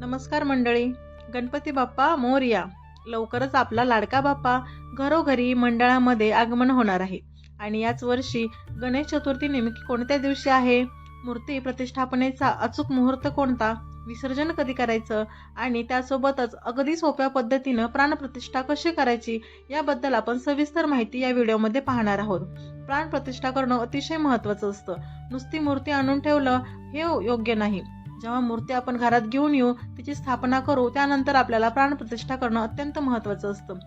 नमस्कार मंडळी. गणपती बाप्पा मोरया. लवकरच आपला लाडका बाप्पा घरोघरी मंडळामध्ये आगमन होणार आहे. आणि याच वर्षी गणेश चतुर्थी नेमकी कोणत्या दिवशी आहे? मूर्ती प्रतिष्ठापनेचा अचूक मुहूर्त कोणता? विसर्जन कधी करायचं? आणि त्यासोबतच अगदी सोप्या पद्धतीनं प्राणप्रतिष्ठा कशी करायची? याबद्दल आपण सविस्तर माहिती या व्हिडिओमध्ये पाहणार आहोत. प्राणप्रतिष्ठा करणं अतिशय महत्त्वाचं असतं. नुसती मूर्ती आणून ठेवलं हे योग्य नाही. जेव्हा मूर्ती आपण घरात घेऊन येऊ तिची स्थापना करू त्यानंतर आपल्याला प्राणप्रतिष्ठा करणं अत्यंत महत्त्वाचं असतं.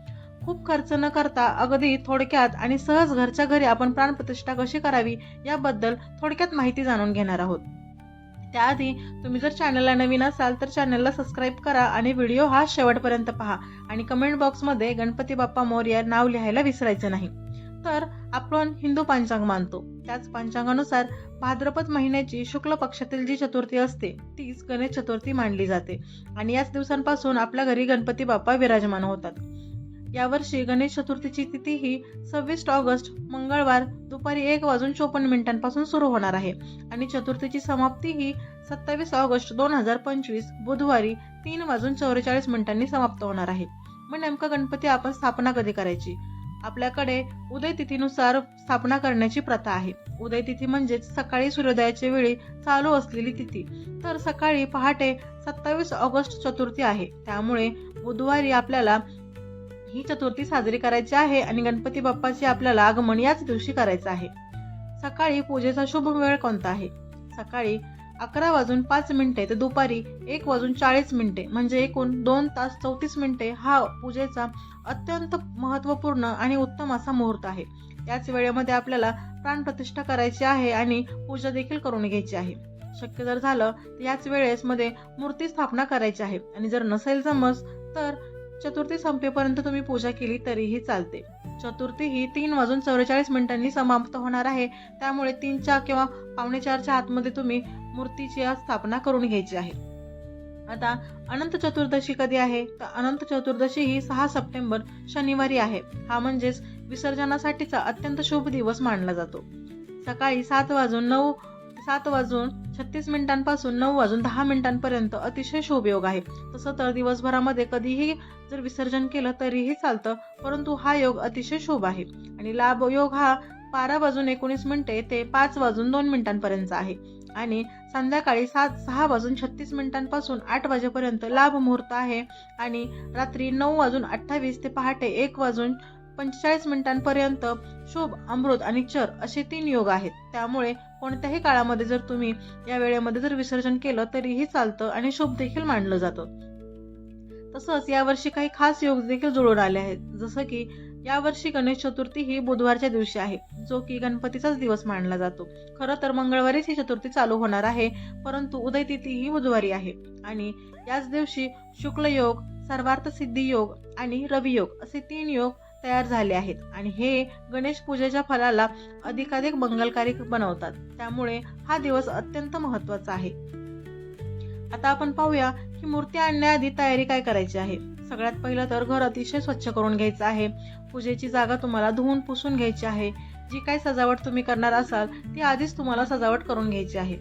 खूप खर्च न करता अगदी थोडक्यात आणि सहज घरच्या घरी आपण प्राणप्रतिष्ठा कशी करावी याबद्दल थोडक्यात माहिती जाणून घेणार आहोत. त्याआधी तुम्ही जर चॅनलला नवीन असाल तर चॅनलला सबस्क्राईब करा आणि व्हिडिओ हा शेवटपर्यंत पहा आणि कमेंट बॉक्समध्ये गणपती बाप्पा मोर्या नाव लिहायला विसरायचं नाही. तर आपण हिंदू पंचांग मानतो. त्याच पंचांगानुसार भाद्रपद महिन्याची शुक्ल पक्षातील जी चतुर्थी असते तीच गणेश चतुर्थी मानली जाते. आणि याच दिवसांपासून आपल्या घरी गणपती बाप्पा विराजमान होतात. यावर्षी गणेश चतुर्थीची तिथी ही सव्वीस ऑगस्ट मंगळवार दुपारी एक वाजून चोपन्न मिनिटांपासून सुरू होणार आहे. आणि चतुर्थीची समाप्ती ही सत्तावीस ऑगस्ट दोन हजार पंचवीस बुधवारी तीन वाजून चौवेचाळीस मिनिटांनी समाप्त होणार आहे. मग नेमका गणपती आपण स्थापना कधी करायची? आपल्याकडे उदय तिथीनुसार स्थापना करण्याची प्रथा आहे. उदय तिथी म्हणजेच सकाळी सूर्योदयाच्या वेळी चालू असलेली तिथी. तर सकाळी पहाटे सत्तावीस ऑगस्ट चतुर्थी आहे. त्यामुळे बुधवारी आपल्याला ही चतुर्थी साजरी करायची आहे आणि गणपती बाप्पाचे आपल्याला आगमन याच दिवशी करायचं आहे. सकाळी पूजेचा शुभ वेळ कोणता आहे? सकाळी अकरा वाजून पाच मिनिटे ते दुपारी एक वाजून चाळीस मिनिटे म्हणजे एकूण दोन तास चौतीस मिनिटे हा पूजेचा अत्यंत महत्त्वपूर्ण आणि उत्तम असा मुहूर्त आहे. त्याच वेळेमध्ये आपल्याला प्राणप्रतिष्ठा करायची आहे आणि पूजा देखील करून घ्यायची आहे. शक्य जर झालं तर याच वेळेस मध्ये मूर्ती स्थापना करायची आहे. आणि जर नसेल जमस तर चतुर्थी संपेपर्यंत तुम्ही पूजा केली तरीही चालते. चतुर्थी ही तीन वाजून चौवेचाळीस मिनिटांनी समाप्त होणार आहे. त्यामुळे तीनच्या किंवा पावणे चारच्या आतमध्ये तुम्ही मूर्तीची स्थापना करून घ्यायची आहे. आता अनंत चतुर्दशी कधी आहे? तर अनंत चतुर्दशी ही सहा सप्टेंबर शनिवारी आहे. हा म्हणजेच विसर्जनासाठीचा अत्यंत शुभ दिवस मानला जातो. सकाळी सात वाजून नऊ सात वाजून छत्तीस मिनिटांपासून नऊ वाजून दहा मिनिटांपर्यंत अतिशय शोभयोग आहे. तसं तर दिवसभरामध्ये कधीही जर विसर्जन केलं तरीही चालतं परंतु हा योग अतिशय शुभ आहे. आणि लाभ योग हा बारा वाजून एकोणीस मिनिटे ते पाच वाजून दोन मिनिटांपर्यंत आहे. आणि संध्याकाळी सात सहा वाजून छत्तीस मिनिटांपासून आठ वाजेपर्यंत लाभ मुहूर्त आहे. आणि रात्री नऊ वाजून अठ्ठावीस ते पहाटे एक वाजून पंचेचाळीस मिनिटांपर्यंत शुभ अमृत आणि चर असे तीन योग आहेत. त्यामुळे कोणत्याही काळामध्ये जर तुम्ही या वेळेमध्ये जर विसर्जन केलं तरीही चालतं आणि शुभ देखील मानलं जातं. तसंच यावर्षी काही खास योग देखील जुळून आले आहेत. जसं की यावर्षी गणेश चतुर्थी ही बुधवारच्या दिवशी आहे जो की गणपतीचाच दिवस मानला जातो. खरं तर मंगळवारीच ही चतुर्थी चालू होणार आहे परंतु उदय तिथी ही बुधवारी आहे. आणि याच दिवशी शुक्ल योग सर्वार्थ सिद्धी योग आणि रवियोग असे तीन योग तयार झाले आहेत. आणि हे गणेश पूजेच्या फलाला अधिकाधिक मंगलकारी बनवतात. त्यामुळे हा दिवस अत्यंत महत्त्वाचा आहे. आता आपण पाहूया की मूर्ती आणण्याआधी तयारी काय करायची आहे. सगळ्यात पहिलं तर घर अतिशय स्वच्छ करून घ्यायचं आहे. पूजेची जागा तुम्हाला धुवून पुसून घ्यायची आहे. जी काही सजावट तुम्ही करणार असाल ती आधीच तुम्हाला सजावट करून घ्यायची आहे.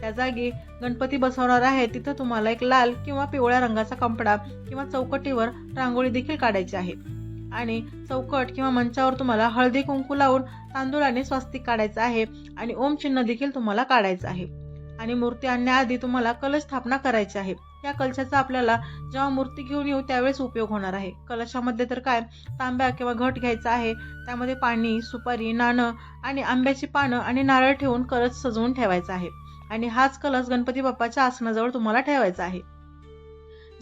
त्या जागी गणपती बसवणार आहे. तिथं तुम्हाला एक लाल किंवा पिवळ्या रंगाचा कपडा किंवा चौकटीवर रांगोळी देखील काढायची आहे. आणि चौकट किंवा मंचावर तुम्हाला हळदी कुंकू लावून तांदूळाने स्वस्तिक काढायचं आहे आणि ओम चिन्ह देखील तुम्हाला काढायचं आहे. आणि मूर्ती आणण्याआधी तुम्हाला कलश स्थापना करायची आहे. या कलशाचा आपल्याला जेव्हा मूर्ती घेऊन येऊ त्यावेळेस उपयोग होणार आहे. कलशामध्ये तर काय? तांब्या किंवा घट घ्यायचा आहे. त्यामध्ये पाणी सुपारी नाणं आणि आंब्याची पानं आणि नारळ ठेवून कलश सजवून ठेवायचा आहे. आणि हाच कलश गणपती बाप्पाच्या आसनाजवळ तुम्हाला ठेवायचा आहे.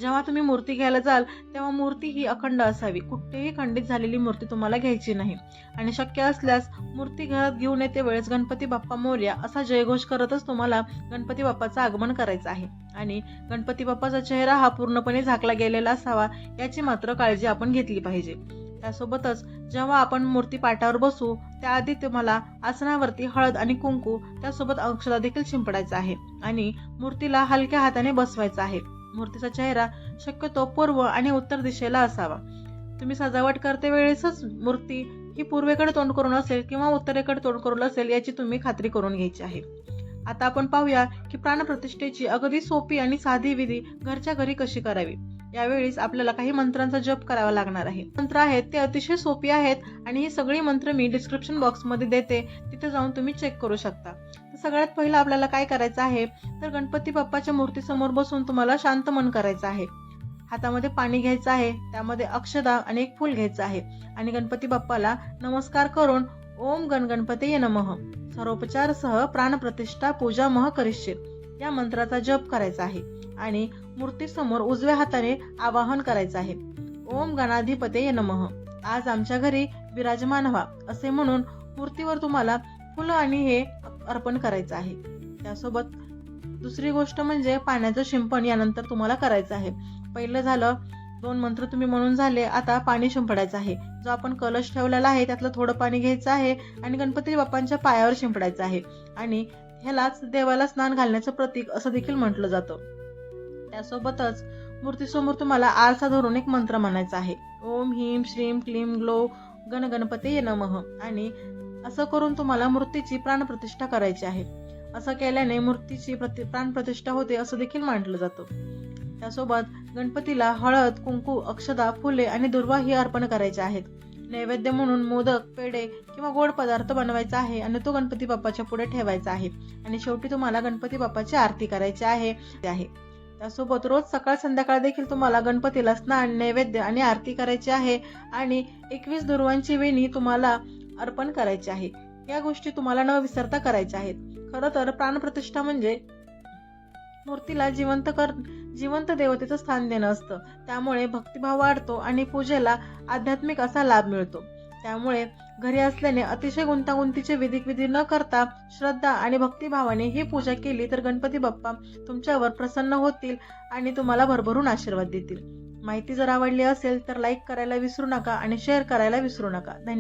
जेव्हा तुम्ही मूर्ती घ्यायला जाल तेव्हा मूर्ती ही अखंड असावी. कुठेही खंडित झालेली मूर्ती तुम्हाला घ्यायची नाही. आणि शक्य असल्यास मूर्ती घरात घेऊन येते वेळेस गणपती बाप्पा मोर्या असा जयघोष करतच तुम्हाला गणपती बाप्पाचं आगमन करायचं आहे. आणि गणपती बाप्पाचा चेहरा हा पूर्णपणे झाकला गेलेला असावा याची मात्र काळजी आपण घेतली पाहिजे. त्यासोबतच जेव्हा आपण मूर्ती पाटावर बसू त्याआधी तुम्हाला आसनावरती हळद आणि कुंकू त्यासोबत औषधा देखील शिंपडायचं आहे. आणि मूर्तीला हलक्या हाताने बसवायचा आहे. मूर्तीचा चेहरा शक्यतो पूर्व आणि उत्तर दिशेला असावा. तुम्ही सजावट करते वेळेसच मूर्ती ही पूर्वेकडे तोंड करून असेल किंवा उत्तरेकडे तोंड करून असेल याची तुम्ही खात्री करून घ्यायची आहे. आता आपण पाहूया की प्राणप्रतिष्ठेची अगदी सोपी आणि साधी विधी घरच्या घरी कशी करावी? यावेळीस आपल्याला काही मंत्रांचा जप करावा लागणार आहे. मंत्र आहेत ते अतिशय सोपी आहेत आणि ही सगळी मंत्र मी डिस्क्रिप्शन बॉक्समध्ये देते. तिथे जाऊन तुम्ही चेक करू शकता. सगळ्यात पहिलं आपल्याला काय करायचं आहे? तर गणपती बाप्पाच्या मूर्तीसमोर बसून तुम्हाला शांत मन करायचं आहे. हातामध्ये पाणी घ्यायचं आहे त्यामध्ये अक्षदा आणि एक फूल घ्यायचं आहे. आणि गणपती बाप्पाला नमस्कार करून ओम गण नमः. नमः सर्वोपचारसह प्राणप्रतिष्ठा पूजा मह करिष्ये. या मंत्राचा जप करायचा आहे आणि मूर्तीसमोर उजव्या हाताने आवाहन करायचं आहे. ओम गणाधिपते नमः. आज आमच्या घरी विराजमान व्हा असे म्हणून मूर्तीवर तुम्हाला फुलं आणि हे अर्पण करायचं आहे. त्यासोबत दुसरी गोष्ट म्हणजे पाण्याचं शिंपण यानंतर तुम्हाला करायचं आहे. पहिलं झालं दोन मंत्र तुम्ही म्हणून झाले आता पाणी शिंपडायचं आहे. जो आपण कलश ठेवलेला आहे त्यातलं थोडं पाणी घ्यायचं आहे आणि गणपती बाप्पांच्या पायावर शिंपडायचं आहे. आणि ह्यालाच देवाला स्नान घालण्याचं प्रतीक असं देखील म्हटलं जातं. त्यासोबतच मूर्तीसमोर तुम्हाला आरसा धरून एक मंत्र म्हणायचा आहे. ओम ह्रीम श्रीम क्लीम ग्लो गण गणपती नमः. आणि असं करून तुम्हाला मूर्तीची प्राणप्रतिष्ठा करायची आहे. असं केल्याने मूर्तीची प्रति प्राणप्रतिष्ठा होते असं देखील मानलं जातं. त्यासोबत गणपतीला हळद कुंकू अक्षदा फुले आणि दुर्वा ही अर्पण करायचे आहेत. नैवेद्य म्हणून मोदक पेढे किंवा गोड पदार्थ बनवायचा आहे आणि तो गणपती बाप्पाच्या पुढे ठेवायचा आहे. आणि शेवटी तुम्हाला गणपती बाप्पाची आरती करायची आहे. ते आहे. त्यासोबत रोज सकाळ संध्याकाळ देखील तुम्हाला गणपतीला स्नान नैवेद्य आणि आरती करायची आहे. आणि एकवीस दुर्वांची वेणी तुम्हाला अर्पण करायची आहे. या गोष्टी तुम्हाला न विसरता करायच्या आहेत. खरं तर प्राणप्रतिष्ठा म्हणजे मूर्तीला जिवंत कर जिवंत देवतेचं स्थान देणं असतं. त्यामुळे भक्तिभाव वाढतो आणि पूजेला आध्यात्मिक असा लाभ मिळतो. त्यामुळे घरी असल्याने अतिशय गुंतागुंतीचे विधिक विधी न करता श्रद्धा आणि भक्तिभावाने ही पूजा केली तर गणपती बाप्पा तुमच्यावर प्रसन्न होतील आणि तुम्हाला भरभरून आशीर्वाद देतील. माहिती जर आवडली असेल तर लाईक करायला विसरू नका आणि शेअर करायला विसरू नका. धन्यवाद